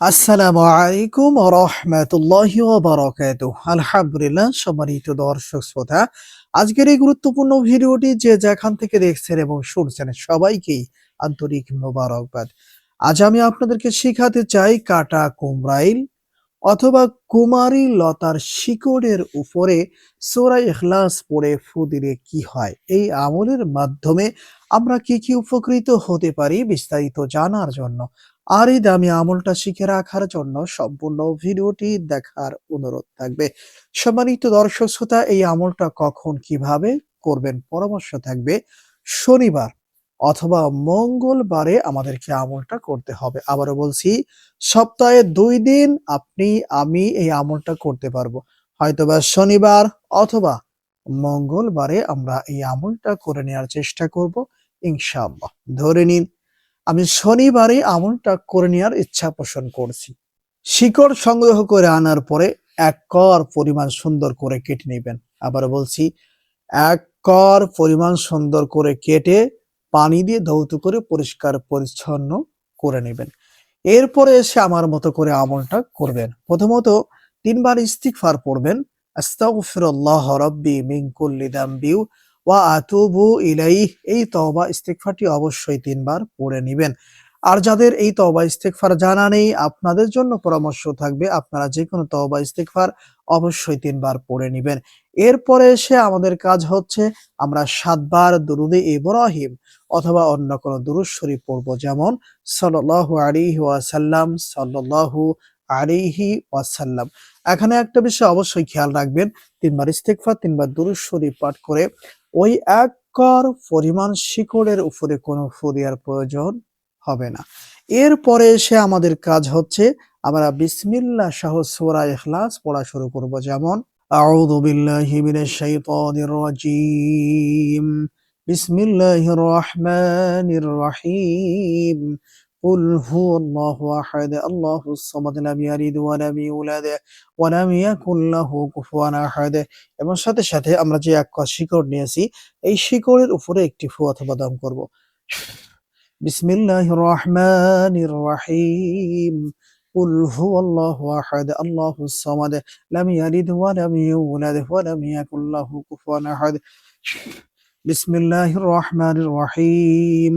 আসসালামু আলাইকুম রহমতুল্লাহি বারাকাতু আলহামদুলিল্লাহ, সম্মানিত দর্শক শ্রোতা, আজকের এই গুরুত্বপূর্ণ ভিডিওটি যে যেখান থেকে দেখছেন এবং শুনছেন সবাইকেই আন্তরিক মোবারকবাদ। আজ আমি আপনাদেরকে শেখাতে চাই কাটা কুমরাইল অথবা কুমারী লতার শিকড়ের উপরে সোরাই ইখলাস পড়ে ফু দিলে কি হয়? এই আমলের মাধ্যমে আমরা কি কি উপকৃত হতে পারি বিস্তারিত জানার জন্য আর এই দামি আমলটা শিখে রাখার জন্য সম্পূর্ণ ভিডিওটি দেখার অনুরোধ থাকবে। সম্মানিত দর্শক শ্রোতা, এই আমলটা কখন কীভাবে করবেন পরামর্শ থাকবে শনিবার অথবা মঙ্গলবারে আমাদেরকে আমলটা করতে হবে। আবারও বলছি, সপ্তাহে দুই দিন আপনি, আমি এই আমলটা করতে পারব। হয়তোবা শনিবার অথবা মঙ্গলবারে আমরা এই আমলটা করে নেওয়ার চেষ্টা করব। ইনশাআল্লাহ। ধরে নিন আমি শনিবারে আমলটা করে নেওয়ার ইচ্ছা পোষণ করছি। শিকড় সংগ্রহ করে আনার পরে এক কর পরিমাণ সুন্দর করে কেটে নেবেন। আবার বলছি, এক কর পরিমাণ সুন্দর করে কেটে পানি দিয়ে ধৌত করে পরিষ্কার পরিচ্ছন্ন করে নেবেন। এরপরে এসে আমার মতো করে আমলটা করবেন। প্রথমত তিনবার ইস্তিগফার পড়বেন। আস্তাগফিরুল্লাহ রাব্বি মিন কুল্লি দামবি ওয়া আতুবু ইলাইহ, এই তওবা ইস্তিগফারটি অবশ্যই তিনবার পড়ে নেবেন। আর যাদের এই তওবা ইস্তিগফার জানা নেই, আপনাদের জন্য পরামর্শ থাকবে, আপনারা যে কোনো তওবা ইস্তিগফার অবশ্যই তিনবার পড়ে নেবেন। এরপরে এসে আমাদের কাজ হচ্ছে, আমরা সাতবার দুরুদে ইব্রাহিম অথবা অন্য কোনো দুরুদ শরীফ পড়ব, যেমন সাল্লাল্লাহু আলাইহি ওয়াসাল্লাম, সাল্লাল্লাহু আলাইহি ওয়াসাল্লাম। এখানে একটা বিষয় অবশ্যই খেয়াল রাখবেন, তিনবার ইস্তেগফার, তিনবার দুরুদ শরীফ পাঠ করে ওই এক কর পরিমাণ শিকড়ের উপরে কোনো ফু দেওয়ার প্রয়োজন হবে না। এরপরে এসে আমাদের কাজ হচ্ছে, আমরা বিসমিল্লাহ সহ সূরা ইখলাস পড়া শুরু করব। যেমন, আউযু বিল্লাহি মিনাশ শাইতানির রাজীম। বিসমিল্লাহির রহমানির রহিম। قل هو الله أحد الله الصمد لم يلد ولم يولد ولم يكن له كفوا أحد এবং সাথে সাথে আমরা যে এক কস শিকড় নিয়েছি এই শিকড়ের উপরে একটি ফু অথবা দম করব বিসমিল্লাহির রহমানির রহিম قل هو الله أحد الله الصمد لم يلد ولم يولد ولم يكن له كفوا أحد بسم الله الرحمن الرحيم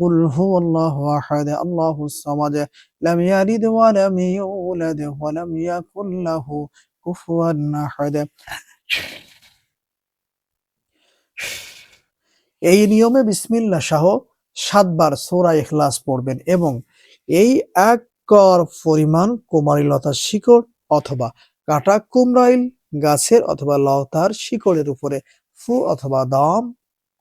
قل هو الله أحد الله الصمد لم يلد ولم يولد ولم يكن له كفوا أحد এই নিয়মে বিসমিল্লাহ সহ সাতবার সূরা ইখলাস পড়বেন এবং এই এক কর পরিমাণ কুমারী লতার শিকড় অথবা কাটা কুমরাইল গাছের অথবা লতার শিকড়ের উপরে ফু অথবা দম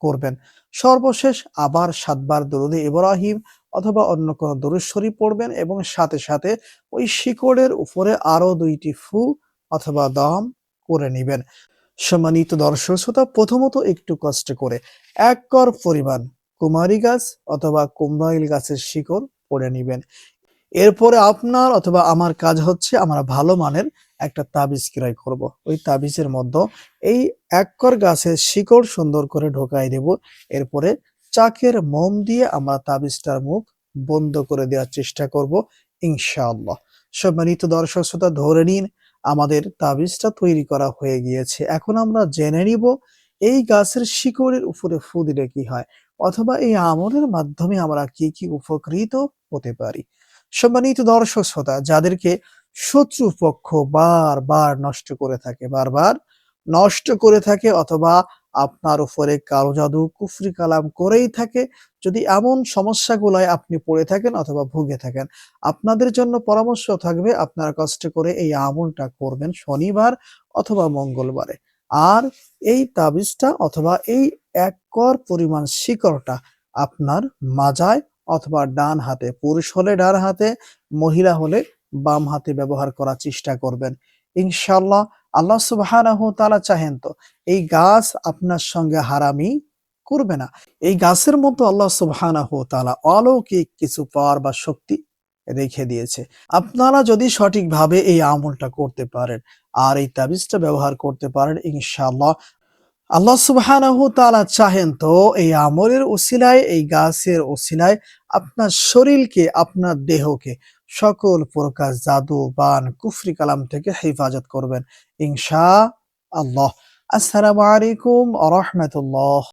করবেন। সর্বশেষ আবার সাতবার দরুদে ইব্রাহিম অথবা অন্য কোনো দরুদ শরীফ পড়বেন এবং সাথে সাথে ওই শিকড়ের উপরে আরও দুইটি ফু অথবা দম করে নেবেন। সম্মানিত দর্শক শ্রোতা, প্রথমত একটু কষ্ট করে এক কর পরিমাণ কুমারী গাছ অথবা কুমরাইল গাছের শিকড় পড়ে নেবেন। এরপরে আপনার অথবা আমার কাজ হচ্ছে আমরা ভালো মানের একটা তাবিজ ক্রয় করব। ওই তাবিজের মধ্যে এই এককর গাছের শিকড় সুন্দর করে ঢোকাই দেব। এরপরে চাকের মোম দিয়ে আমরা তাবিজটার মুখ বন্ধ করে দেওয়ার চেষ্টা করব, ইনশাআল্লাহ। সম্মানিত দর্শক শ্রোতা, ধরে নিন আমাদের তাবিজটা তৈরি করা হয়ে গিয়েছে। এখন আমরা জেনে নিব এই গাছের শিকড়ের উপরে ফু দিলে কি হয়, অথবা এই আমলের মাধ্যমে আমরা কি কি উপকৃত হতে পারি। সম্মানিত দর্শক শ্রোতা, যাদেরকে শত্রুপক্ষ বারবার নষ্ট করে থাকে, বারবার নষ্ট করে থাকে অথবা আপনার উপরে কালো জাদু, কুফরি কালাম করেই থাকে। যদি এমন সমস্যাগুলোয় আপনি পড়ে থাকেন অথবা ভুগে থাকেন, আপনাদের জন্য পরামর্শ থাকবে আপনারা কষ্ট করে এই আমলটা করবেন শনিবার অথবা মঙ্গলবারে। আর এই তাবিজটা অথবা এই এক কর পরিমাণ শিকড়টা আপনার মাজায় অথবা ডান হাতে, পুরুষ হলে ডান হাতে, মহিলা হলে বাম হাতে ব্যবহার করার চেষ্টা করবেন। ইনশাল্লাহ আল্লাহ সুবহানাহু তাআলা চাহেন তো, এই গাছ আপনার সঙ্গে হারামি করবে না। এই গাছের মতো আল্লাহ তাআলা অলৌকিক কিছু পাওয়ার বা শক্তি রেখে দিয়েছে। আপনারা যদি সঠিকভাবে এই আমলটা করতে পারেন আর এই তাবিজটা ব্যবহার করতে পারেন, ইনশাআল্লাহ আল্লাহ তাআলা চাহেন তো এই আমলের ওসিলায়, এই গাছের ওসিলায় আপনার শরীরকে, আপনার দেহকে সকল প্রকার জাদু, বান, কুফরি কালাম থেকে হেফাজত করবেন। ইনশা আল্লাহ। আসসালামু আলাইকুম রহমতুল্লাহ।